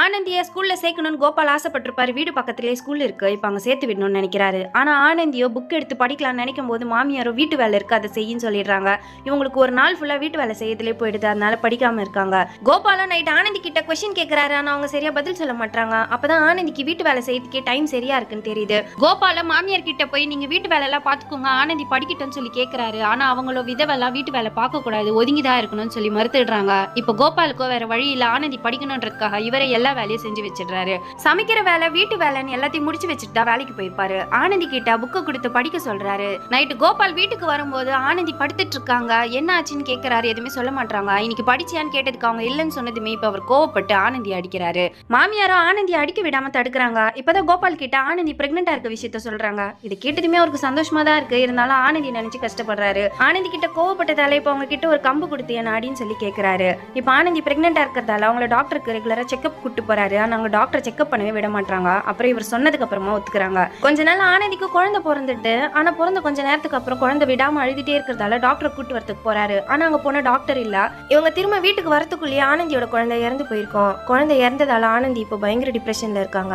ஆனந்தியை ஸ்கூலில் சேர்க்கணும்னு கோபால் ஆசைப்பட்டிருப்பார். வீடு பக்கத்துலேயே ஸ்கூல் இருக்கு. இப்போ அங்கே சேர்த்து விடணும்னு நினைக்கிறாரு. ஆனால் ஆனந்தியோ புக் எடுத்து படிக்கலாம்னு நினைக்கும் போது மாமியாரோ வீட்டு வேலை இருக்கு அதை செய்யின்னு சொல்லிடுறாங்க. இவங்களுக்கு ஒரு நாள் ஃபுல்லாக வீட்டு வேலை செய்யறதுலேயே போயிடுது. அதனால படிக்காம இருக்காங்க. கோபாலும் நைட் ஆனந்தி கிட்ட கொஸ்டின் கேட்கறாரு ஆனால் அவங்க சரியா பதில் சொல்ல மாட்டாங்க அப்பதான் ஆனந்திக்கு வீட்டு வேலை செய்யறதுக்கே டைம் சரியா இருக்குன்னு தெரியுது. கோபால மாமியார் கிட்ட போய் நீங்க வீட்டு வேலை எல்லாம் பாத்துக்கோங்க. ஆனந்தி படிக்கட்டும்னு சொல்லி கேட்குறாரு ஆனா அவங்களோ விதவெல்லாம் வீட்டு வேலை பார்க்க கூடாது ஒதுங்கிதான் இருக்கணும்னு சொல்லி மறுத்துடுறாங்க. இப்போ கோபாலுக்கோ வேற வழி இல்ல. ஆனந்தி படிக்கணுன்றதுக்காக இவரை எல்லா வேலையும் செஞ்சு வச்சிடுறாரு. சமைக்கிற வேலை வீட்டு வேலைன்னு எல்லாத்தையும் முடிச்சு வச்சுட்டு தான் வேலைக்கு போயிருப்பாரு. ஆனந்தி கிட்ட புக்கை கொடுத்து படிக்க சொல்றாரு. நைட்டு கோபால் வீட்டுக்கு வரும்போது ஆனந்தி படுத்துட்டு இருக்காங்க. என்ன ஆச்சுன்னு கேட்கறாரு எதுவுமே சொல்ல மாட்டாங்க இன்னைக்கு படிச்சியான்னு கேட்டதுக்கு அவங்க இல்லைன்னு சொன்னதுமே இப்ப அவர் கோவப்பட்டு ஆனந்தி அடிக்கிறாரு. மாமியாரும் ஆனந்தி அடிக்க விடாம தடுக்கிறாங்க. இப்பதான் கோபால் கிட்ட ஆனந்தி பிரெக்னெண்டா இருக்க விஷயத்த சொல்றாங்க. இது கேட்டதுமே அவருக்கு சந்தோஷமா தான் இருக்கு. இருந்தாலும் ஆனந்தி நினைச்சு கஷ்டப்படுறாரு. ஆனந்தி கிட்ட கோவப்பட்டதால இப்ப அவங்க கிட்ட ஒரு கம்பு கொடுத்து என்ன அடின்னு சொல்லி கேக்குறாரு. இப்ப ஆனந்தி பிரெக்னெண்டா இருக்கிறதால அவங்கள டாக்டருக்கு ரெகுலரா செக்அப் கூப்பிட்டு போறாரு. ஆனா அவங்க டாக்டர் செக்அப் பண்ணவே விட மாட்டாங்க அப்புறம் இவர் சொன்னதுக்கு அப்புறமா ஒத்துக்கிறாங்க. கொஞ்ச நாள் ஆனதிக்கு குழந்தை பிறந்துட்டு ஆனா பிறந்த கொஞ்ச நேரத்துக்கு அப்புறம் குழந்தை விடாம அழுதுட்டே இருக்கிறதால டாக்டர் கூட்டு வரதுக்கு போறாரு. ஆனா அங்க போன டாக்டர் இல்ல. இவங்க திரும்ப வீட்டுக்கு வரத்துக்குள்ளேயே ஆனந்தியோட குழந்தை இறந்து போயிருக்கோம். குழந்தை இறந்ததால ஆனந்தி இப்போ பயங்கர டிப்ரெஷன்ல இருக்காங்க.